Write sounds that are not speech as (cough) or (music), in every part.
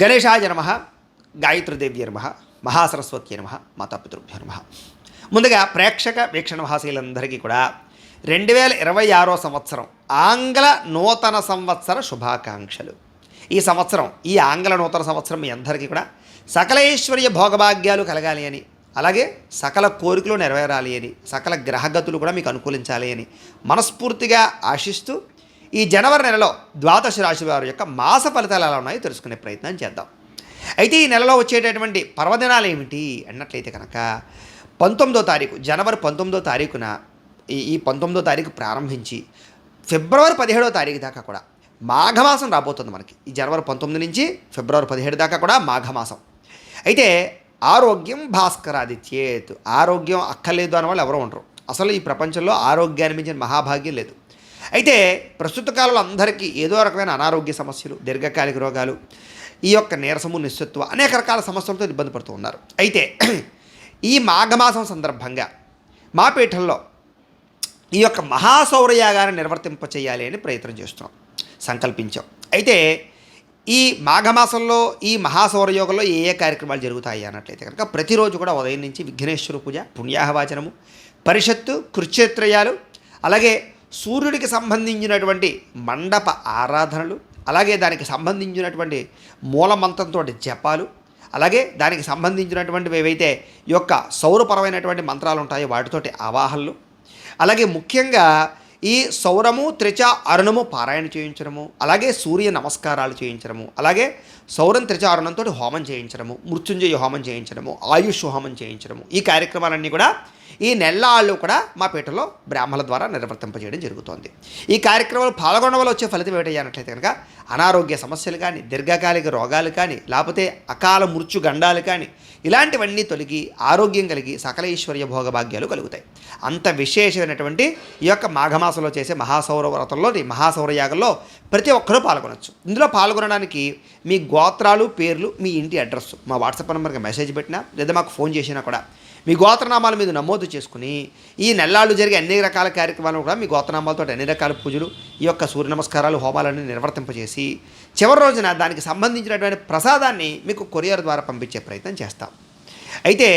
గణేశాయ నమ గాయత్రీదేవ్య నమ మహాసరస్వతి నమ మాతాపితృభ్యో నమ. ముందుగా ప్రేక్షక వీక్షణ మహాశీలందరికీ కూడా రెండు వేల ఇరవై ఆరో సంవత్సరం ఆంగ్ల నూతన సంవత్సర శుభాకాంక్షలు. ఈ సంవత్సరం ఈ ఆంగ్ల నూతన సంవత్సరం మీ అందరికీ కూడా సకలేశ్వర్య భోగభాగ్యాలు కలగాలి అని అలాగే సకల కోరికలు నెరవేరాలి అని సకల గ్రహగతులు కూడా మీకు అనుకూలించాలి అని మనస్ఫూర్తిగా ఆశిస్తూ ఈ జనవరి నెలలో ద్వాదశ రాశి వారి యొక్క మాస ఫలితాలు ఎలా ఉన్నాయో తెలుసుకునే ప్రయత్నం చేద్దాం. అయితే ఈ నెలలో వచ్చేటటువంటి పర్వదినాలు ఏమిటి అన్నట్లయితే కనుక పంతొమ్మిదో తారీఖు జనవరి పంతొమ్మిదో తారీఖున ఈ ఈ పంతొమ్మిదో తారీఖు ప్రారంభించి ఫిబ్రవరి పదిహేడో తారీఖు దాకా కూడా మాఘమాసం రాబోతుంది మనకి. ఈ జనవరి పంతొమ్మిది నుంచి ఫిబ్రవరి పదిహేడు దాకా కూడా మాఘమాసం. అయితే ఆరోగ్యం భాస్కరాదిత్యేత్. ఆరోగ్యం అక్కర్లేదు అని వాళ్ళు ఎవరు ఉండరు. అసలు ఈ ప్రపంచంలో ఆరోగ్యాన్ని మించిన మహాభాగ్యం లేదు. అయితే ప్రస్తుత కాలంలో అందరికీ ఏదో రకమైన అనారోగ్య సమస్యలు దీర్ఘకాలిక రోగాలు ఈ యొక్క నీరసము నిశ్చత్వ అనేక రకాల సమస్యలతో ఇబ్బంది పడుతూ ఉన్నారు. అయితే ఈ మాఘమాసం సందర్భంగా మా పీఠంలో ఈ యొక్క మహాసౌరయాగాన్ని నిర్వర్తింప చేయాలి అని ప్రయత్నం చేస్తున్నాం సంకల్పించాం. అయితే ఈ మాఘమాసంలో ఈ మహాసౌరయోగంలో ఏ ఏ కార్యక్రమాలు జరుగుతాయి అన్నట్లయితే కనుక ప్రతిరోజు కూడా ఉదయం నుంచి విఘ్నేశ్వర పూజ పుణ్యాహవాచనము పరిషత్తు కృచ్చేత్రయాలు అలాగే సూర్యుడికి సంబంధించినటువంటి మండప ఆరాధనలు అలాగే దానికి సంబంధించినటువంటి మూలమంత్రంతో జపాలు అలాగే దానికి సంబంధించినటువంటివి ఏవైతే ఈ యొక్క సౌరపరమైనటువంటి మంత్రాలు ఉంటాయో వాటితోటి ఆవాహనలు అలాగే ముఖ్యంగా ఈ సౌరము త్రిచ అరుణము పారాయణ చేయించడము అలాగే సూర్య నమస్కారాలు చేయించడము అలాగే సౌరం త్రిచ అరుణంతో హోమం చేయించడము మృత్యుంజయ హోమం చేయించడము ఆయుష్ హోమం చేయించడము ఈ కార్యక్రమాలన్నీ కూడా ఈ నెల్లాళ్ళు కూడా మా పీఠలో బ్రాహ్మణుల ద్వారా నిర్వర్తింపజేయడం జరుగుతోంది. ఈ కార్యక్రమంలో పాల్గొనడం వల్ల వచ్చే ఫలితం ఏమిటయ్యానట్లయితే కనుక అనారోగ్య సమస్యలు కానీ దీర్ఘకాలిక రోగాలు కానీ లేకపోతే అకాల మృత్యు గండాలు కానీ ఇలాంటివన్నీ తొలగి ఆరోగ్యం కలిగి సకల ఈశ్వర్య భోగభాగ్యాలు కలుగుతాయి. అంత విశేషమైనటువంటి ఈ యొక్క మాఘమాసంలో చేసే మహాసౌర వ్రతంలో మహాసౌరయాగంలో ప్రతి ఒక్కరూ పాల్గొనవచ్చు ఇందులో పాల్గొనడానికి మీ గోత్రాలు పేర్లు మీ ఇంటి అడ్రస్ మా వాట్సాప్ నెంబర్కి మెసేజ్ పెట్టినా లేదా మాకు ఫోన్ చేసినా కూడా మీ గోత్రనామాల మీద నమోదు చేసుకుని ఈ నెల్లాళ్ళు జరిగే అన్ని రకాల కార్యక్రమాలను కూడా మీ గోత్రనామాలతో అన్ని రకాల పూజలు ఈ యొక్క సూర్య నమస్కారాలు హోమాలన్నీ నిర్వర్తింపజేసి చివరి రోజున దానికి సంబంధించినటువంటి ప్రసాదాన్ని మీకు కొరియర్ ద్వారా పంపించే ప్రయత్నం చేస్తాం. అయితే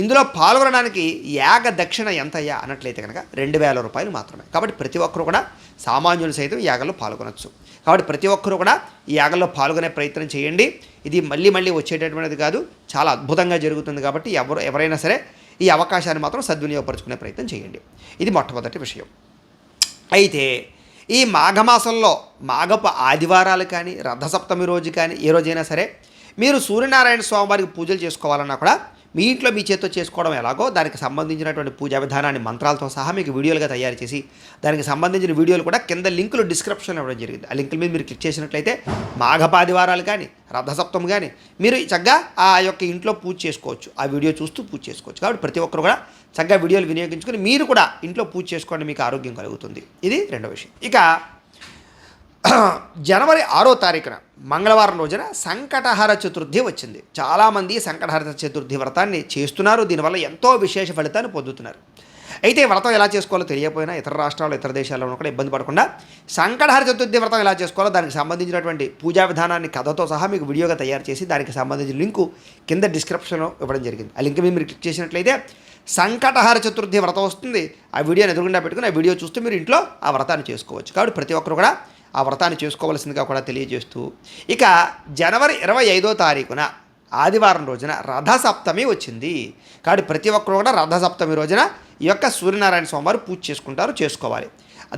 ఇందులో పాల్గొనడానికి యాగ దక్షిణ ఎంతయ్యా అన్నట్లయితే కనుక రెండు వేల రూపాయలు మాత్రమే. కాబట్టి ప్రతి ఒక్కరు కూడా సామాన్యులు సైతం యాగలో యాగంలో పాల్గొనవచ్చు కాబట్టి ప్రతి ఒక్కరు కూడా ఈ యాగంలో పాల్గొనే ప్రయత్నం చేయండి. ఇది మళ్ళీ మళ్ళీ వచ్చేటటువంటిది కాదు చాలా అద్భుతంగా జరుగుతుంది కాబట్టి ఎవరు ఎవరైనా సరే ఈ అవకాశాన్ని మాత్రం సద్వినియోగపరచుకునే ప్రయత్నం చేయండి. ఇది మొట్టమొదటి విషయం. అయితే ఈ మాఘమాసంలో మాఘపు ఆదివారాలు కానీ రథసప్తమి రోజు కానీ ఏ రోజైనా సరే మీరు సూర్యనారాయణ స్వామివారికి పూజలు చేసుకోవాలన్నా కూడా మీ ఇంట్లో మీ చేతితో చేసుకోవడం ఎలాగో దానికి సంబంధించినటువంటి పూజా విధానాన్ని మంత్రాలతో సహా మీకు వీడియోలుగా తయారు చేసి దానికి సంబంధించిన వీడియోలు కూడా కింద లింకులు డిస్క్రిప్షన్లో ఇవ్వడం జరిగింది. ఆ లింకుల మీద మీరు క్లిక్ చేసినట్లయితే మాఘపాదివారాలు కానీ రథసప్తం కానీ మీరు చక్కగా ఆ యొక్క ఇంట్లో పూజ చేసుకోవచ్చు. ఆ వీడియో చూస్తూ పూజ చేసుకోవచ్చు. కాబట్టి ప్రతి ఒక్కరు కూడా చక్కగా వీడియోలు వినియోగించుకొని మీరు కూడా ఇంట్లో పూజ చేసుకోండి మీకు ఆరోగ్యం కలుగుతుంది. ఇది రెండో విషయం. ఇక (clears throat) జనవరి ఆరో తారీఖున మంగళవారం రోజున సంకటహార చతుర్థి వచ్చింది. చాలామంది సంకటహార చతుర్థి వ్రతాన్ని చేస్తున్నారు. దీనివల్ల ఎంతో విశేష ఫలితాన్ని పొందుతున్నారు. అయితే వ్రతం ఎలా చేసుకోవాలో తెలియకపోయినా ఇతర రాష్ట్రాలు ఇతర దేశాల్లో కూడా ఇబ్బంది పడకుండా సంకటహర చతుర్థి వ్రతం ఎలా చేసుకోవాలో దానికి సంబంధించినటువంటి పూజా విధానాన్ని కథతో సహా మీకు వీడియోగా తయారు చేసి దానికి సంబంధించిన లింకు కింద డిస్క్రిప్షన్లో ఇవ్వడం జరిగింది. ఆ లింక్ మీద మీరు క్లిక్ చేసినట్లయితే సంకటహార చతుర్థి వ్రతం వస్తుంది. ఆ వీడియోని ఎదురుగుండా పెట్టుకుని ఆ వీడియో చూస్తూ మీరు ఇంట్లో ఆ వ్రతాన్ని చేసుకోవచ్చు. కాబట్టి ప్రతి ఒక్కరు కూడా ఆ వ్రతాన్ని చేసుకోవలసిందిగా కూడా తెలియజేస్తూ ఇక జనవరి ఇరవై ఐదో తారీఖున ఆదివారం రోజున రథసప్తమి వచ్చింది. కాబట్టి ప్రతి ఒక్కరు కూడా రథసప్తమి రోజున ఈ యొక్క సూర్యనారాయణ స్వామివారు పూజ చేసుకుంటారు చేసుకోవాలి.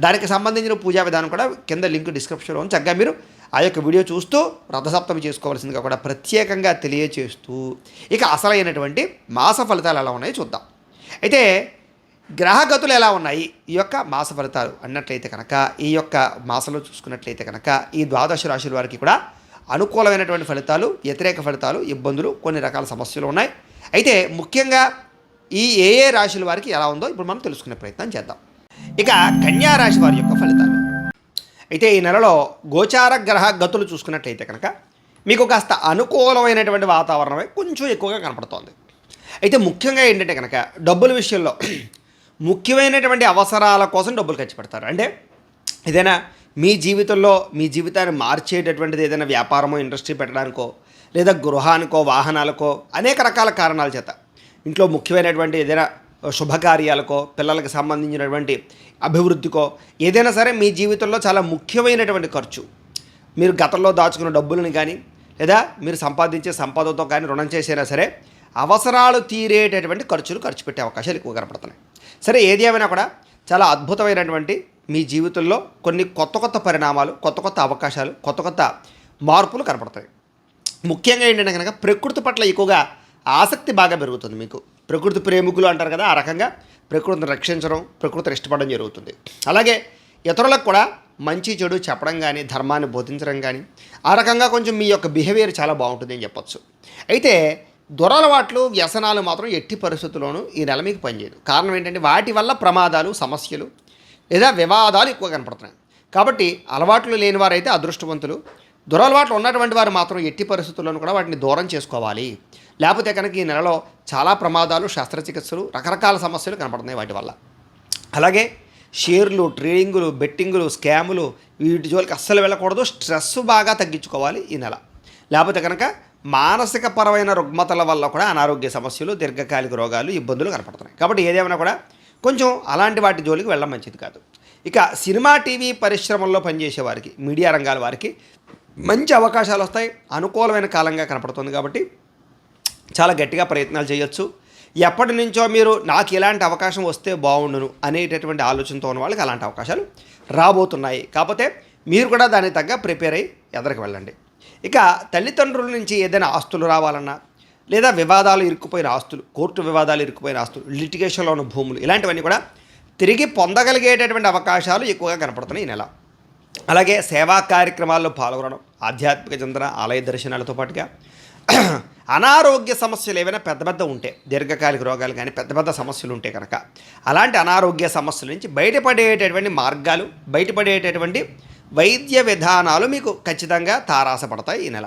దానికి సంబంధించిన పూజా విధానం కూడా కింద లింక్ డిస్క్రిప్షన్లో ఉంది. చక్కగా మీరు ఆ యొక్క వీడియో చూస్తూ రథసప్తమి చేసుకోవాల్సిందిగా కూడా ప్రత్యేకంగా తెలియజేస్తూ ఇక అసలైనటువంటి మాస ఫలితాలు ఎలా ఉన్నాయో చూద్దాం. అయితే గ్రహగతులు ఎలా ఉన్నాయి? ఈ యొక్క మాస ఫలితాలు అన్నట్లయితే కనుక ఈ యొక్క మాసంలో చూసుకున్నట్లయితే కనుక ఈ ద్వాదశ రాశుల వారికి కూడా అనుకూలమైనటువంటి ఫలితాలు వ్యతిరేక ఫలితాలు ఇబ్బందులు కొన్ని రకాల సమస్యలు ఉన్నాయి. అయితే ముఖ్యంగా ఈ ఏ ఏ రాశుల వారికి ఎలా ఉందో ఇప్పుడు మనం తెలుసుకునే ప్రయత్నం చేద్దాం. ఇక కన్యా రాశి వారి యొక్క ఫలితాలు. అయితే ఈ నెలలో గోచార గ్రహ గతులు చూసుకున్నట్లయితే కనుక మీకు కాస్త అనుకూలమైనటువంటి వాతావరణమే కొంచెం ఎక్కువగా కనపడుతోంది. అయితే ముఖ్యంగా ఏంటంటే కనుక డబ్బుల విషయంలో ముఖ్యమైనటువంటి అవసరాల కోసం డబ్బులు ఖర్చు పెడతారు. అంటే ఏదైనా మీ జీవితంలో మీ జీవితాన్ని మార్చేటటువంటిది ఏదైనా వ్యాపారమో ఇండస్ట్రీ పెట్టడానికో లేదా గృహానికో వాహనాలకో అనేక రకాల కారణాల చేత ఇంట్లో ముఖ్యమైనటువంటి ఏదైనా శుభకార్యాలకో పిల్లలకు సంబంధించినటువంటి అభివృద్ధికో ఏదైనా సరే మీ జీవితంలో చాలా ముఖ్యమైనటువంటి ఖర్చు. మీరు గతంలో దాచుకున్న డబ్బులను కానీ లేదా మీరు సంపాదించే సంపదతో కానీ రుణం చేసైనా సరే అవసరాలు తీరేటటువంటి ఖర్చులు ఖర్చు పెట్టే అవకాశాలు ఎక్కువ కనపడుతున్నాయి. సరే ఏది ఏమైనా కూడా చాలా అద్భుతమైనటువంటి మీ జీవితంలో కొన్ని కొత్త కొత్త పరిణామాలు కొత్త కొత్త అవకాశాలు కొత్త కొత్త మార్పులు కనపడతాయి. ముఖ్యంగా ఏంటంటే కనుక ప్రకృతి పట్ల ఎక్కువగా ఆసక్తి బాగా పెరుగుతుంది మీకు. ప్రకృతి ప్రేమికులు అంటారు కదా ఆ రకంగా ప్రకృతిని రక్షించడం ప్రకృతిని ఇష్టపడడం జరుగుతుంది. అలాగే ఇతరులకు కూడా మంచి చెడు చెప్పడం కానీ ధర్మాన్ని బోధించడం కానీ ఆ రకంగా కొంచెం మీ యొక్క బిహేవియర్ చాలా బాగుంటుంది అని చెప్పచ్చు. అయితే దురలవాట్లు వ్యసనాలు మాత్రం ఎట్టి పరిస్థితుల్లోనూ ఈ నెల మీకు పనిచేయదు. కారణం ఏంటంటే వాటి వల్ల ప్రమాదాలు సమస్యలు లేదా వివాదాలు ఎక్కువ కనపడుతున్నాయి. కాబట్టి అలవాట్లు లేని వారైతే అదృష్టవంతులు. దురలవాట్లు ఉన్నటువంటి వారు మాత్రం ఎట్టి పరిస్థితుల్లోనూ కూడా వాటిని దూరం చేసుకోవాలి. లేకపోతే కనుక ఈ నెలలో చాలా ప్రమాదాలు శస్త్రచికిత్సలు రకరకాల సమస్యలు కనపడుతున్నాయి వాటి వల్ల. అలాగే షేర్లు ట్రేడింగులు బెట్టింగులు స్కాములు వీటి జోలికి అస్సలు వెళ్ళకూడదు. స్ట్రెస్ బాగా తగ్గించుకోవాలి ఈ నెల. లేకపోతే కనుక మానసిక పరమైన రుగ్మతల వల్ల కూడా అనారోగ్య సమస్యలు దీర్ఘకాలిక రోగాలు ఇబ్బందులు కనపడుతున్నాయి. కాబట్టి ఏదేమైనా కూడా కొంచెం అలాంటి వాటి జోలికి వెళ్ళడం మంచిది కాదు. ఇక సినిమా టీవీ పరిశ్రమల్లో పనిచేసే వారికి మీడియా రంగాల వారికి మంచి అవకాశాలు వస్తాయి. అనుకూలమైన కాలంగా కనపడుతుంది కాబట్టి చాలా గట్టిగా ప్రయత్నాలు చేయొచ్చు. ఎప్పటి నుంచో మీరు నాకు ఇలాంటి అవకాశం వస్తే బాగుండును అనేటటువంటి ఆలోచనతో ఉన్న వాళ్ళకి అలాంటి అవకాశాలు రాబోతున్నాయి. కాకపోతే మీరు కూడా దానికి తగ్గ ప్రిపేర్ అయ్యి ఎదరికి వెళ్ళండి. ఇక తల్లిదండ్రుల నుంచి ఏదైనా ఆస్తులు రావాలన్నా లేదా వివాదాలు ఇరుక్కుపోయిన ఆస్తులు కోర్టు వివాదాలు ఇరుక్కుపోయిన ఆస్తులు లిటిగేషన్లో ఉన్న భూములు ఇలాంటివన్నీ కూడా తిరిగి పొందగలిగేటటువంటి అవకాశాలు ఎక్కువగా కనపడుతున్నాయి ఈ నెల. అలాగే సేవా కార్యక్రమాల్లో పాల్గొనడం ఆధ్యాత్మిక చింతన ఆలయ దర్శనాలతో పాటుగా అనారోగ్య సమస్యలు ఏవైనా పెద్ద పెద్ద ఉంటే దీర్ఘకాలిక రోగాలు కానీ పెద్ద పెద్ద సమస్యలు ఉంటే కనుక అలాంటి అనారోగ్య సమస్యల నుంచి బయటపడేటటువంటి మార్గాలు బయటపడేటటువంటి వైద్య విధానాలు మీకు ఖచ్చితంగా తారాసపడతాయి ఈ నెల.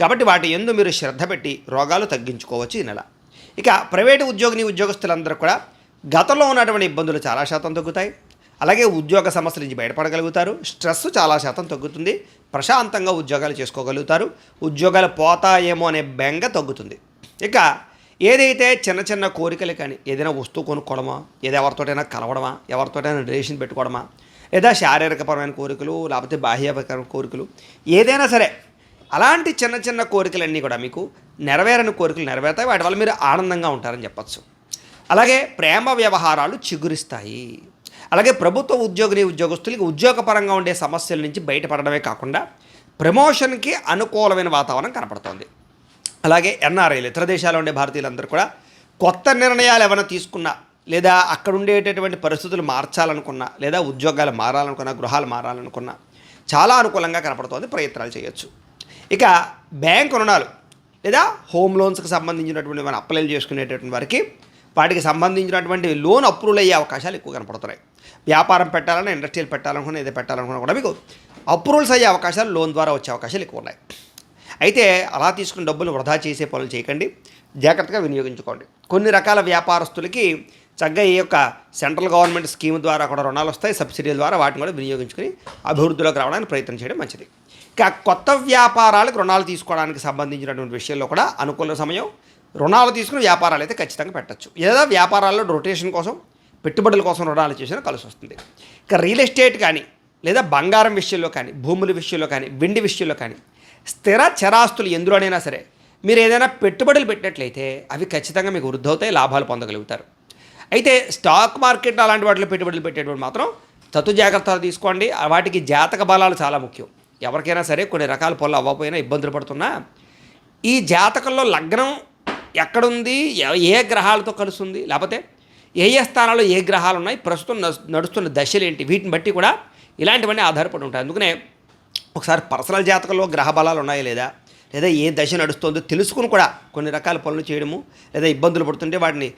కాబట్టి వాటి ఎందు మీరు శ్రద్ధ పెట్టి రోగాలు తగ్గించుకోవచ్చు ఈ నెల. ఇక ప్రైవేటు ఉద్యోగిని ఉద్యోగస్తులందరూ కూడా గతంలో ఉన్నటువంటి ఇబ్బందులు చాలా శాతం తగ్గుతాయి. అలాగే ఉద్యోగ సమస్యల నుంచి బయటపడగలుగుతారు. స్ట్రెస్ చాలా శాతం తగ్గుతుంది. ప్రశాంతంగా ఉద్యోగాలు చేసుకోగలుగుతారు. ఉద్యోగాలు పోతాయేమో అనే బెంగ తగ్గుతుంది. ఇక ఏదైతే చిన్న చిన్న కోరికలు కానీ ఏదైనా వస్తువు కొనుక్కోవడమా ఏదో ఎవరితోటైనా కలవడమా ఎవరితోటైనా రిలేషన్ పెట్టుకోవడమా లేదా శారీరకపరమైన కోరికలు లేకపోతే బాహ్యపరమైన కోరికలు ఏదైనా సరే అలాంటి చిన్న చిన్న కోరికలన్నీ కూడా మీకు నెరవేరని కోరికలు నెరవేరుతాయి. వాటి వల్ల మీరు ఆనందంగా ఉంటారని చెప్పచ్చు. అలాగే ప్రేమ వ్యవహారాలు చిగురిస్తాయి. అలాగే ప్రభుత్వ ఉద్యోగిని ఉద్యోగస్తులకి ఉద్యోగపరంగా ఉండే సమస్యల నుంచి బయటపడడమే కాకుండా ప్రమోషన్కి అనుకూలమైన వాతావరణం కనపడుతోంది. అలాగే ఎన్ఆర్ఐలు ఇతర దేశాల్లో ఉండే భారతీయులందరూ కూడా కొత్త నిర్ణయాలు ఏమైనా తీసుకున్నా లేదా అక్కడ ఉండేటటువంటి పరిస్థితులు మార్చాలనుకున్నా లేదా ఉద్యోగాలు మారాలనుకున్నా గృహాలు మారాలనుకున్నా చాలా అనుకూలంగా కనపడుతోంది ప్రయత్నాలు చేయొచ్చు. ఇక బ్యాంక్ రుణాలు లేదా హోమ్ లోన్స్కి సంబంధించినటువంటి మనం అప్లైలు చేసుకునేటటువంటి వారికి వాటికి సంబంధించినటువంటి లోన్ అప్రూవల్ అయ్యే అవకాశాలు ఎక్కువ కనపడుతున్నాయి. వ్యాపారం పెట్టాలన్నా ఇండస్ట్రియల్ పెట్టాలనుకున్నా ఏదో పెట్టాలనుకున్నా కూడా మీకు అప్రూవల్స్ అయ్యే అవకాశాలు లోన్ ద్వారా వచ్చే అవకాశాలు ఎక్కువ ఉన్నాయి. అయితే అలా తీసుకున్న డబ్బులు వృధా చేసే పనులు చేయకండి జాగ్రత్తగా వినియోగించుకోండి. కొన్ని రకాల వ్యాపారస్తులకి చక్కగా ఈ యొక్క సెంట్రల్ గవర్నమెంట్ స్కీమ్ ద్వారా కూడా రుణాలు వస్తాయి సబ్సిడీల ద్వారా వాటిని కూడా వినియోగించుకుని అభివృద్ధిలోకి రావడానికి ప్రయత్నం చేయడం మంచిది. ఇక కొత్త వ్యాపారాలకు రుణాలు తీసుకోవడానికి సంబంధించినటువంటి విషయంలో కూడా అనుకూల సమయం. రుణాలు తీసుకుని వ్యాపారాలు అయితే ఖచ్చితంగా పెట్టచ్చు. లేదా వ్యాపారాల్లో రొటేషన్ కోసం పెట్టుబడుల కోసం రుణాలు చేసినా కలిసి వస్తుంది. ఇక రియల్ ఎస్టేట్ కానీ లేదా బంగారం విషయంలో కానీ భూముల విషయంలో కానీ వెండి విషయంలో కానీ స్థిర చరాస్తులు ఎందులోనైనా సరే మీరు ఏదైనా పెట్టుబడులు పెట్టినట్లయితే అవి ఖచ్చితంగా మీకు వృద్ధి అవుతాయి లాభాలు పొందగలుగుతారు. అయితే స్టాక్ మార్కెట్ అలాంటి వాటిలో పెట్టుబడులు పెట్టేటప్పుడు మాత్రం తతు జాగ్రత్తలు తీసుకోండి. ఆ వాటికి జాతక బలాలు చాలా ముఖ్యం. ఎవరికైనా సరే కొన్ని రకాల పనులు అవ్వకపోయినా ఇబ్బందులు పడుతున్నా ఈ జాతకంలో లగ్నం ఎక్కడుంది? ఏ గ్రహాలతో కలుస్తుంది? లేకపోతే ఏ ఏ స్థానాల్లో ఏ గ్రహాలు ఉన్నాయి? ప్రస్తుతం నడుస్తున్న దశలు ఏంటి? వీటిని బట్టి కూడా ఇలాంటివన్నీ ఆధారపడి ఉంటాయి. అందుకనే ఒకసారి పర్సనల్ జాతకంలో గ్రహ బలాలు ఉన్నాయా లేదా? లేదా ఏ దశ నడుస్తుందో తెలుసుకుని కూడా కొన్ని రకాల పనులు చేయడము లేదా ఇబ్బందులు పడుతుంటే వాటిని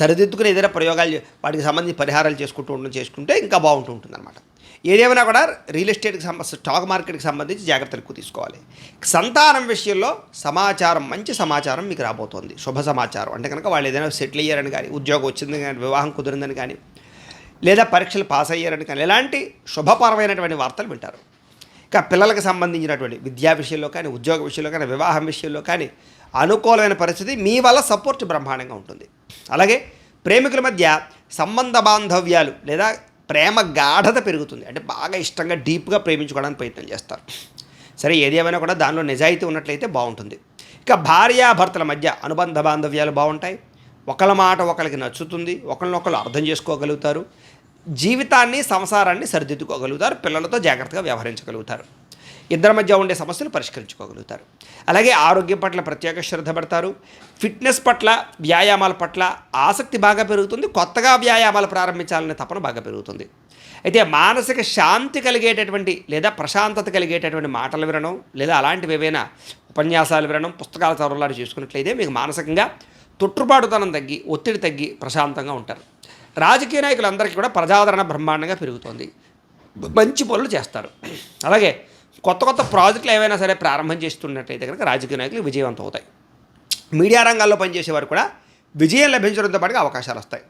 సరిదిద్దుకుని ఏదైనా ప్రయోగాలు వాటికి సంబంధించి పరిహారాలు చేసుకుంటూ ఉండడం చేసుకుంటే ఇంకా బాగుంటూ ఉంటుంది అనమాట ఏదేమైనా కూడా రియల్ ఎస్టేట్కి సంబంధించి స్టాక్ మార్కెట్కి సంబంధించి జాగ్రత్తలు ఎక్కువ తీసుకోవాలి. సంతానం విషయంలో సమాచారం మంచి సమాచారం మీకు రాబోతోంది. శుభ సమాచారం. అంటే కనుక వాళ్ళు ఏదైనా సెటిల్ అయ్యారని కానీ ఉద్యోగం వచ్చిందని కానీ వివాహం కుదిరిందని కానీ లేదా పరీక్షలు పాస్ అయ్యారని కానీ ఎలాంటి శుభపరమైనటువంటి వార్తలు వింటారు. ఇక పిల్లలకు సంబంధించినటువంటి విద్యా విషయంలో కానీ ఉద్యోగ విషయంలో కానీ వివాహం విషయంలో కానీ అనుకూలమైన పరిస్థితి మీ వల్ల సపోర్ట్ బ్రహ్మాండంగా ఉంటుంది. అలాగే ప్రేమికుల మధ్య సంబంధ బాంధవ్యాలు లేదా ప్రేమ గాఢత పెరుగుతుంది. అంటే బాగా ఇష్టంగా డీప్గా ప్రేమించుకోవడానికి ప్రయత్నం చేస్తారు. సరే ఏది కూడా దానిలో నిజాయితీ ఉన్నట్లయితే బాగుంటుంది. ఇక భార్యాభర్తల మధ్య అనుబంధ బాంధవ్యాలు బాగుంటాయి. ఒకళ్ళ మాట ఒకరికి నచ్చుతుంది. ఒకరినొకరు అర్థం చేసుకోగలుగుతారు. జీవితాన్ని సంసారాన్ని సరిదిద్దుకోగలుగుతారు పిల్లలతో జాగ్రత్తగా వ్యవహరించగలుగుతారు. ఇద్దరి మధ్య ఉండే సమస్యలు పరిష్కరించుకోగలుగుతారు. అలాగే ఆరోగ్యం పట్ల ప్రత్యేక శ్రద్ధ పడతారు. ఫిట్నెస్ పట్ల వ్యాయామాల పట్ల ఆసక్తి బాగా పెరుగుతుంది. కొత్తగా వ్యాయామాలు ప్రారంభించాలనే తపన బాగా పెరుగుతుంది. అయితే మానసిక శాంతి కలిగేటటువంటి లేదా ప్రశాంతత కలిగేటటువంటి మాటలు వినడం లేదా అలాంటివి ఏవైనా ఉపన్యాసాలు వినడం పుస్తకాల చదవలాడు చేసుకున్నట్లయితే మీకు మానసికంగా తొట్టుపాటుతనం తగ్గి ఒత్తిడి తగ్గి ప్రశాంతంగా ఉంటారు. రాజకీయ నాయకులందరికీ కూడా ప్రజాదరణ బ్రహ్మాండంగా పెరుగుతోంది. మంచి పనులు చేస్తారు. అలాగే కొత్త కొత్త ప్రాజెక్టులు ఏవైనా సరే ప్రారంభం చేస్తున్నట్టయితే కనుక రాజకీయ నాయకులు విజయవంతం అవుతాయి. మీడియా రంగాల్లో పనిచేసేవారు కూడా విజయం లభించడంతో పాటుగా అవకాశాలు వస్తాయి.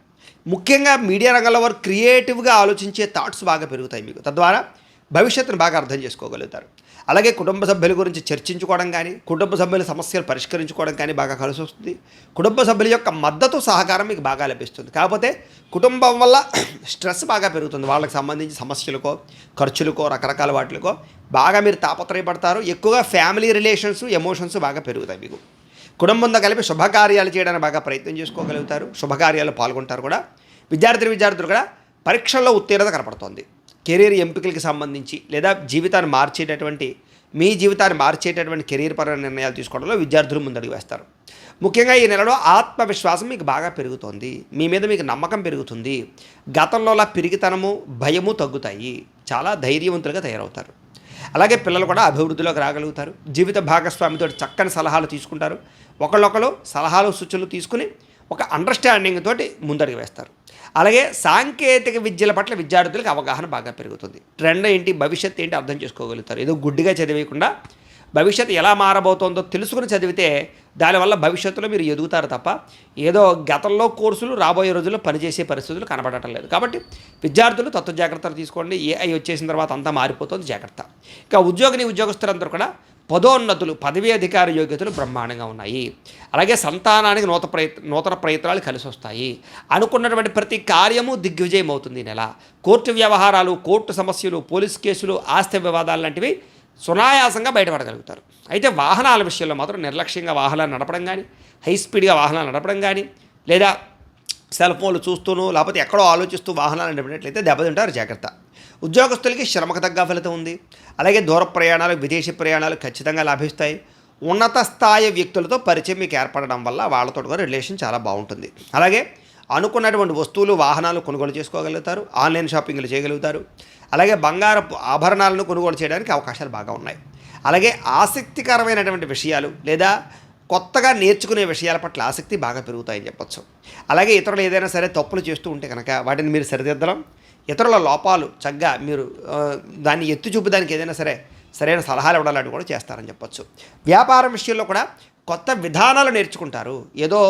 ముఖ్యంగా మీడియా రంగంలో వారు క్రియేటివ్గా ఆలోచించే థాట్స్ బాగా పెరుగుతాయి మీకు. తద్వారా భవిష్యత్తును బాగా అర్థం చేసుకోగలుగుతారు. అలాగే కుటుంబ సభ్యుల గురించి చర్చించుకోవడం కానీ కుటుంబ సభ్యుల సమస్యలు పరిష్కరించుకోవడం కానీ బాగా కలిసి వస్తుంది కుటుంబ సభ్యుల యొక్క మద్దతు సహకారం మీకు బాగా లభిస్తుంది. కాకపోతే కుటుంబం వల్ల (clears throat) స్ట్రెస్ బాగా పెరుగుతుంది. వాళ్ళకి సంబంధించి సమస్యలకో ఖర్చులకో రకరకాల వాటికో బాగా మీరు తాపత్రయపడతారు. ఎక్కువగా ఫ్యామిలీ రిలేషన్స్ ఎమోషన్స్ బాగా పెరుగుతాయి మీకు. కుటుంబంతో కలిపి శుభకార్యాలు చేయడానికి బాగా ప్రయత్నం చేసుకోగలుగుతారు. శుభకార్యాలు పాల్గొంటారు కూడా. విద్యార్థులు విద్యార్థులు కూడా పరీక్షల్లో ఉత్తీర్ణత కనపడుతోంది. కెరీర్ ఎంపికలకు సంబంధించి లేదా జీవితాన్ని మార్చేటటువంటి మీ జీవితాన్ని మార్చేటటువంటి కెరీర్ పరమైన నిర్ణయాలు తీసుకోవడంలో విద్యార్థులు ముందడుగు వేస్తారు. ముఖ్యంగా ఈ నెలలో ఆత్మవిశ్వాసం మీకు బాగా పెరుగుతుంది. మీ మీద మీకు నమ్మకం పెరుగుతుంది. గతంలోలా పిరిగితనము భయము తగ్గుతాయి. చాలా ధైర్యవంతులుగా తయారవుతారు. అలాగే పిల్లలు కూడా అభివృద్ధిలోకి రాగలుగుతారు. జీవిత భాగస్వామితో చక్కని సలహాలు తీసుకుంటారు. ఒకళ్ళొకరు సలహాలు సూచనలు తీసుకుని ఒక అండర్స్టాండింగ్ తోటి ముందడుగు వేస్తారు. అలాగే సాంకేతిక విద్యల పట్ల విద్యార్థులకు అవగాహన బాగా పెరుగుతుంది. ట్రెండ్ ఏంటి భవిష్యత్ ఏంటి అర్థం చేసుకోగలుగుతారు. ఏదో గుడ్డిగా చదివేయకుండా భవిష్యత్తు ఎలా మారబోతోందో తెలుసుకుని చదివితే దానివల్ల భవిష్యత్తులో మీరు ఎదుగుతారు తప్ప ఏదో గతంలో కోర్సులు రాబోయే రోజుల్లో పనిచేసే పరిస్థితులు కనబడటం లేదు. కాబట్టి విద్యార్థులు తత్వ జాగ్రత్తలు తీసుకోండి. ఏఐ వచ్చేసిన తర్వాత అంతా మారిపోతుంది. జాగ్రత్త. ఇక ఉద్యోగిని ఉద్యోగస్తులందరూ కూడా పదోన్నతులు పదవీ అధికార యోగ్యతలు బ్రహ్మాండంగా ఉన్నాయి. అలాగే సంతానానికి నూత ప్రయత్ నూతన ప్రయత్నాలు కలిసి వస్తాయి అనుకున్నటువంటి ప్రతి కార్యము దిగ్విజయం అవుతుంది నెల. కోర్టు వ్యవహారాలు కోర్టు సమస్యలు పోలీస్ కేసులు ఆస్తి వివాదాలు లాంటివి సునాయాసంగా బయటపడగలుగుతారు. అయితే వాహనాల విషయంలో మాత్రం నిర్లక్ష్యంగా వాహనాలు నడపడం కానీ హై స్పీడ్గా వాహనాలు నడపడం కానీ లేదా సెల్ ఫోన్లు చూస్తూనో లేకపోతే ఎక్కడో ఆలోచిస్తూ వాహనాలు నడిపినట్లయితే దెబ్బతింటారు జాగ్రత్త. ఉద్యోగస్తులకి శ్రమకు తగ్గ ఫలితం ఉంది. అలాగే దూర ప్రయాణాలు విదేశీ ప్రయాణాలు ఖచ్చితంగా లభిస్తాయి. ఉన్నత స్థాయి వ్యక్తులతో పరిచయం మీకు ఏర్పడడం వల్ల వాళ్ళతో కూడా రిలేషన్ చాలా బాగుంటుంది. అలాగే అనుకున్నటువంటి వస్తువులు వాహనాలు కొనుగోలు చేసుకోగలుగుతారు ఆన్లైన్ షాపింగ్లు చేయగలుగుతారు. అలాగే బంగారపు ఆభరణాలను కొనుగోలు చేయడానికి అవకాశాలు బాగా ఉన్నాయి. అలాగే ఆసక్తికరమైనటువంటి విషయాలు లేదా కొత్తగా నేర్చుకునే విషయాల పట్ల ఆసక్తి బాగా పెరుగుతాయని చెప్పచ్చు. అలాగే ఇతరులు ఏదైనా సరే తప్పులు చేస్తూ ఉంటే కనుక వాటిని మీరు సరిదిద్దడం ఇతరుల లోపాలు చక్కగా మీరు దాన్ని ఎత్తి చూపడానికి ఏదైనా సరే సరైన సలహాలు ఇవ్వడాలని కూడా చేస్తారని చెప్పొచ్చు. వ్యాపారం విషయంలో కూడా కొత్త విధానాలు నేర్చుకుంటారు. ఏదో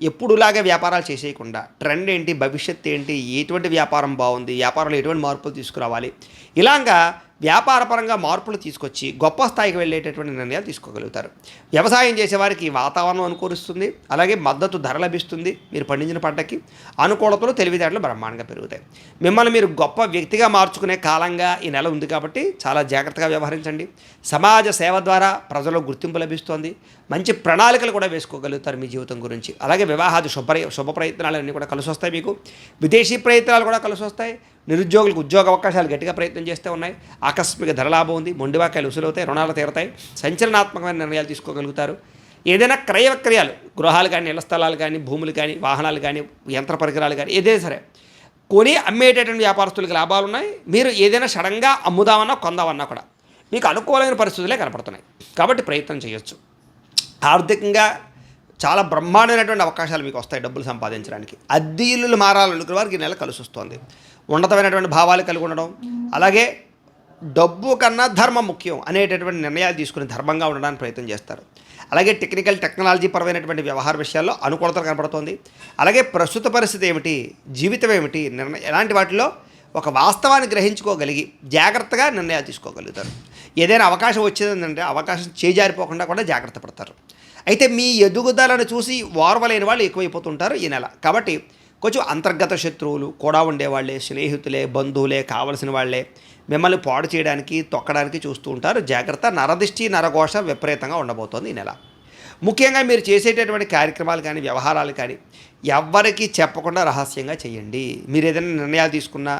ఎప్పుడులాగే వ్యాపారాలు చేసేయకుండా ట్రెండ్ ఏంటి భవిష్యత్ ఏంటి ఎటువంటి వ్యాపారం బాగుంది వ్యాపారంలో ఎటువంటి మార్పులు తీసుకురావాలి ఇలాగా వ్యాపారపరంగా మార్పులు తీసుకొచ్చి గొప్ప స్థాయికి వెళ్ళేటటువంటి నిర్ణయాలు తీసుకోగలుగుతారు. వ్యవసాయం చేసేవారికి వాతావరణం అనుకూలిస్తుంది. అలాగే మద్దతు ధర లభిస్తుంది. మీరు పండించిన పంటకి అనుకూలతలు తెలివితేటలు బ్రహ్మాండంగా పెరుగుతాయి. మిమ్మల్ని మీరు గొప్ప వ్యక్తిగా మార్చుకునే కాలంగా ఈ నెల ఉంది కాబట్టి చాలా జాగ్రత్తగా వ్యవహరించండి. సమాజ సేవ ద్వారా ప్రజలకు గుర్తింపు లభిస్తోంది. మంచి ప్రణాళికలు కూడా వేసుకోగలుగుతారు మీ జీవితం గురించి. అలాగే వివాహాది శుభ శుభ ప్రయత్నాలన్నీ కూడా కలిసి వస్తాయి మీకు. విదేశీ ప్రయత్నాలు కూడా కలిసి వస్తాయి నిరుద్యోగులకు ఉద్యోగ అవకాశాలు గట్టిగా ప్రయత్నం చేస్తూ ఉన్నాయి. ఆకస్మిక ధరలాభం ఉంది. మొండివాకాయలు ఉసులవుతాయి రుణాలు తీరతాయి. సంచలనాత్మకమైన నిర్ణయాలు తీసుకోగలుగుతారు. ఏదైనా క్రయ విక్రయాలు గృహాలు కానీ ఇళ్ళ స్థలాలు కానీ భూములు కానీ వాహనాలు కానీ యంత్ర పరికరాలు కానీ ఏదైనా సరే కొని అమ్మేటటువంటి వ్యాపారస్తులకు లాభాలు ఉన్నాయి. మీరు ఏదైనా సడన్గా అమ్ముదామన్నా కొందామన్నా కూడా మీకు అనుకూలమైన పరిస్థితులే కనపడుతున్నాయి. కాబట్టి ప్రయత్నం చేయొచ్చు. ఆర్థికంగా చాలా బ్రహ్మాండమైనటువంటి అవకాశాలు మీకు వస్తాయి డబ్బులు సంపాదించడానికి. అద్దె ఇల్లులు మారాలనుకునే వారికి ఈ నెల కలిసి వస్తుంది ఉన్నతమైనటువంటి భావాలు కలిగి ఉండడం. అలాగే డబ్బు కన్నా ధర్మం ముఖ్యం అనేటటువంటి నిర్ణయాలు తీసుకుని ధర్మంగా ఉండడానికి ప్రయత్నం చేస్తారు. అలాగే టెక్నికల్ టెక్నాలజీ పరమైనటువంటి వ్యవహార విషయాల్లో అనుకూలత కనపడుతోంది. అలాగే ప్రస్తుత పరిస్థితి ఏమిటి? జీవితం ఏమిటి? నిర్ణయం ఎలాంటి వాటిలో ఒక వాస్తవాన్ని గ్రహించుకోగలిగి జాగ్రత్తగా నిర్ణయాలు తీసుకోగలుగుతారు. ఏదైనా అవకాశం వచ్చిందంటే అవకాశం చేజారిపోకుండా కూడా జాగ్రత్త పడతారు. అయితే మీ ఎదుగుదలను చూసి ఓర్వలేని వాళ్ళు ఎక్కువైపోతుంటారు ఈ నెల. కాబట్టి కొంచెం అంతర్గత శత్రువులు కూడా ఉండేవాళ్ళే స్నేహితులే బంధువులే కావలసిన వాళ్ళే. మిమ్మల్ని పాడు చేయడానికి తొక్కడానికి చూస్తూ ఉంటారు. జాగ్రత్త నరదిష్టి నరఘోష విపరీతంగా ఉండబోతోంది ఈ నెల. ముఖ్యంగా మీరు చేసేటటువంటి కార్యక్రమాలు కానీ వ్యవహారాలు కానీ ఎవ్వరికీ చెప్పకుండా రహస్యంగా చేయండి. మీరు ఏదైనా నిర్ణయాలు తీసుకున్నా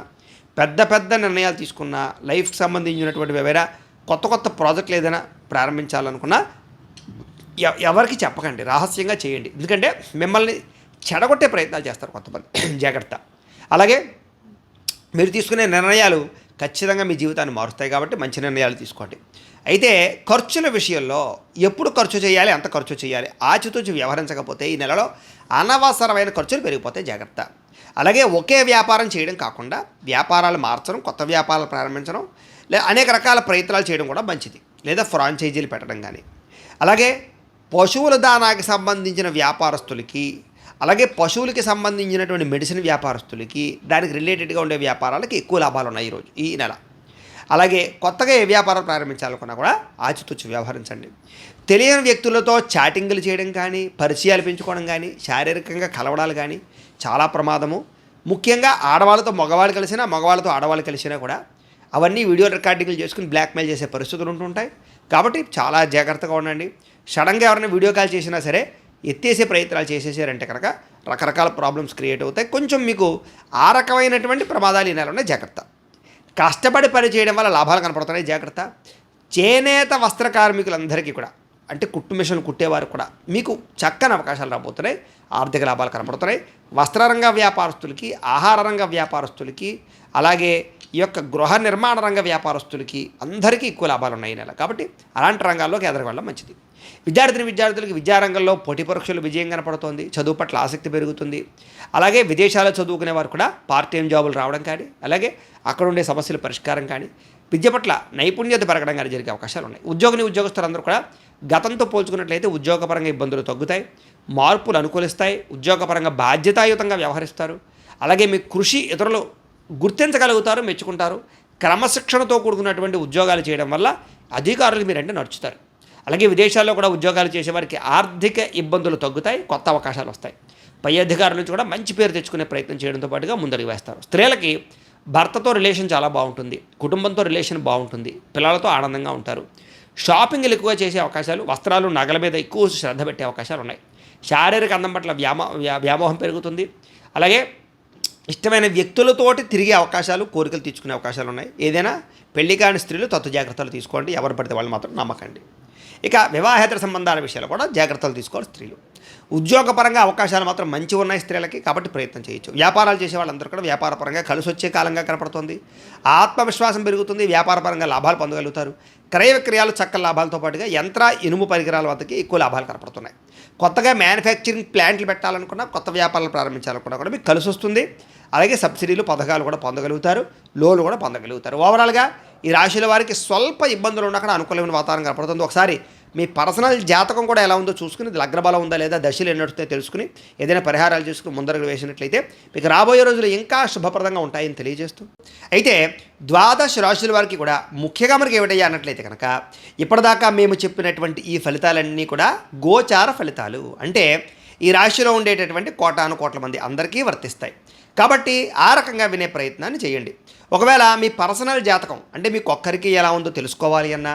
పెద్ద పెద్ద నిర్ణయాలు తీసుకున్నా లైఫ్కి సంబంధించినటువంటి ఏవైనా కొత్త కొత్త ప్రాజెక్టులు ఏదైనా ప్రారంభించాలనుకున్నా ఎవరికి చెప్పకండి. రహస్యంగా చేయండి. ఎందుకంటే మిమ్మల్ని చెడగొట్టే ప్రయత్నాలు చేస్తారు కొంతమంది. (clears throat) జాగ్రత్త. అలాగే మీరు తీసుకునే నిర్ణయాలు ఖచ్చితంగా మీ జీవితాన్ని మారుస్తాయి కాబట్టి మంచి నిర్ణయాలు తీసుకోండి. అయితే ఖర్చుల విషయంలో ఎప్పుడు ఖర్చు చేయాలి ఎంత ఖర్చు చేయాలి? ఆచితూచి వ్యవహరించకపోతే ఈ నెలలో అనవసరమైన ఖర్చులు పెరిగిపోతాయి జాగ్రత్త. అలాగే ఒకే వ్యాపారం చేయడం కాకుండా వ్యాపారాలు మార్చడం కొత్త వ్యాపారాలు ప్రారంభించడం లేదా అనేక రకాల ప్రయత్నాలు చేయడం కూడా మంచిది. లేదా ఫ్రాంచైజీలు పెట్టడం కానీ అలాగే పశువుల దానాకి సంబంధించిన వ్యాపారస్తులకి అలాగే పశువులకి సంబంధించినటువంటి మెడిసిన్ వ్యాపారస్తులకి దానికి రిలేటెడ్గా ఉండే వ్యాపారాలకి ఎక్కువ లాభాలు ఉన్నాయి ఈరోజు ఈ నెల. అలాగే కొత్తగా ఏ వ్యాపారం ప్రారంభించాలనుకున్నా కూడా ఆచితూచి వ్యవహరించండి. తెలియని వ్యక్తులతో చాటింగ్లు చేయడం కానీ పరిచయాలు పెంచుకోవడం కానీ శారీరకంగా కలవడాలు కానీ చాలా ప్రమాదము. ముఖ్యంగా ఆడవాళ్ళతో మగవాళ్ళు కలిసినా మగవాళ్ళతో ఆడవాళ్ళు కలిసినా కూడా అవన్నీ వీడియో రికార్డింగ్లు చేసుకుని బ్లాక్మెయిల్ చేసే పరిస్థితులు ఉంటుంటాయి. కాబట్టి చాలా జాగ్రత్తగా ఉండండి. సడన్గా ఎవరైనా వీడియో కాల్ చేసినా సరే ఎత్తేసే ప్రయత్నాలు చేసేసారంటే కనుక రకరకాల ప్రాబ్లమ్స్ క్రియేట్ అవుతాయి. కొంచెం మీకు ఆ రకమైనటువంటి ప్రమాదాలు ఈ ఉన్నాయి జాగ్రత్త. కష్టపడి పని చేయడం వల్ల లాభాలు కనపడుతున్నాయి జాగ్రత్త. చేనేత వస్త్ర కార్మికులందరికీ కూడా అంటే కుట్టు మిషన్లు కుట్టేవారు కూడా మీకు చక్కని అవకాశాలు రాబోతున్నాయి ఆర్థిక లాభాలు కనపడుతున్నాయి. వస్త్రరంగ వ్యాపారస్తులకి ఆహార రంగ వ్యాపారస్తులకి అలాగే ఈ యొక్క గృహ నిర్మాణ రంగ వ్యాపారస్తులకి అందరికీ ఎక్కువ లాభాలు ఉన్నాయి నెల. కాబట్టి అలాంటి రంగాల్లోకి ఎదగడం మంచిది. విద్యార్థిని విద్యార్థులకు విద్యారంగంలో పోటీ పరీక్షలు విజయం కనపడుతోంది. చదువు పట్ల ఆసక్తి పెరుగుతుంది. అలాగే విదేశాల్లో చదువుకునే వారు కూడా పార్ట్ టైం జాబులు రావడం కానీ అలాగే అక్కడ ఉండే సమస్యల పరిష్కారం కానీ విద్య పట్ల నైపుణ్యత పెరగడం కానీ జరిగే అవకాశాలు ఉన్నాయి. ఉద్యోగిని ఉద్యోగస్తులందరూ కూడా గతంతో పోల్చుకున్నట్లయితే ఉద్యోగపరంగా ఇబ్బందులు తగ్గుతాయి. మార్పులు అనుకూలిస్తాయి. ఉద్యోగపరంగా బాధ్యతాయుతంగా వ్యవహరిస్తారు. అలాగే మీ కృషి ఇతరులు గుర్తించగలుగుతారు మెచ్చుకుంటారు. క్రమశిక్షణతో కూడుకున్నటువంటి ఉద్యోగాలు చేయడం వల్ల అధికారులు మీరంటే నడుచుతారు. అలాగే విదేశాల్లో కూడా ఉద్యోగాలు చేసేవారికి ఆర్థిక ఇబ్బందులు తగ్గుతాయి కొత్త అవకాశాలు వస్తాయి. పై అధికారుల నుంచి కూడా మంచి పేరు తెచ్చుకునే ప్రయత్నం చేయడంతో పాటుగా ముందడుగు వేస్తారు. స్త్రీలకి భర్తతో రిలేషన్ చాలా బాగుంటుంది కుటుంబంతో రిలేషన్ బాగుంటుంది పిల్లలతో ఆనందంగా ఉంటారు. షాపింగ్లు ఎక్కువ చేసే అవకాశాలు వస్త్రాలు నగల మీద ఎక్కువ శ్రద్ధ పెట్టే అవకాశాలు ఉన్నాయి. శారీరక అందం పట్ల వ్యామో వ్యామోహం పెరుగుతుంది. అలాగే ఇష్టమైన వ్యక్తులతోటి తిరిగే అవకాశాలు కోరికలు తీర్చుకునే అవకాశాలు ఉన్నాయి. ఏదైనా పెళ్ళి కాని స్త్రీలు తత్వ జాగ్రత్తలు తీసుకోండి. ఎవరు పడితే వాళ్ళు మాత్రం నమ్మకండి. ఇక వివాహేతర సంబంధాల విషయాలు కూడా జాగ్రత్తలు తీసుకోవాలి స్త్రీలు. ఉద్యోగపరంగా అవకాశాలు మాత్రం మంచి ఉన్నాయి స్త్రీలకి కాబట్టి ప్రయత్నం చేయొచ్చు. వ్యాపారాలు చేసే వాళ్ళందరూ కూడా వ్యాపారపరంగా కలిసి వచ్చే కాలంగా కనపడుతుంది. ఆత్మవిశ్వాసం పెరుగుతుంది వ్యాపారపరంగా లాభాలు పొందగలుగుతారు. క్రయ విక్రయాలు చక్కల లాభాలతో పాటుగా యంత్ర ఇనుము పరికరాల వద్దకి ఎక్కువ లాభాలు కనపడుతున్నాయి. కొత్తగా మ్యానుఫ్యాక్చరింగ్ ప్లాంట్లు పెట్టాలనుకున్నా కొత్త వ్యాపారాలు ప్రారంభించాలనుకున్నా కూడా మీకు కలిసి వస్తుంది. అలాగే సబ్సిడీలు పథకాలు కూడా పొందగలుగుతారు లోన్లు కూడా పొందగలుగుతారు. ఓవరాల్గా ఈ రాశుల వారికి స్వల్ప ఇబ్బందులు ఉన్న అనుకూలమైన వాతావరణం కనపడుతుంది. ఒకసారి మీ పర్సనల్ జాతకం కూడా ఎలా ఉందో చూసుకుని ఇది లగ్నబలం ఉందా లేదా దశలు ఎన్ని తెలుసుకుని ఏదైనా పరిహారాలు చేసుకుని ముందరకు వేసినట్లయితే మీకు రాబోయే రోజులు ఇంకా శుభప్రదంగా ఉంటాయని తెలియజేస్తూ. అయితే ద్వాదశ రాశుల వారికి కూడా ముఖ్యంగా మనకి ఏమిటయ్యా అన్నట్లయితే కనుక ఇప్పటిదాకా మేము చెప్పినటువంటి ఈ ఫలితాలన్నీ కూడా గోచార ఫలితాలు. అంటే ఈ రాశిలో ఉండేటటువంటి కోటాను కోట్ల మంది అందరికీ వర్తిస్తాయి. కాబట్టి ఆ రకంగా వినే ప్రయత్నాన్ని చేయండి. ఒకవేళ మీ పర్సనల్ జాతకం అంటే మీకు ఒక్కరికి ఎలా ఉందో తెలుసుకోవాలి అన్నా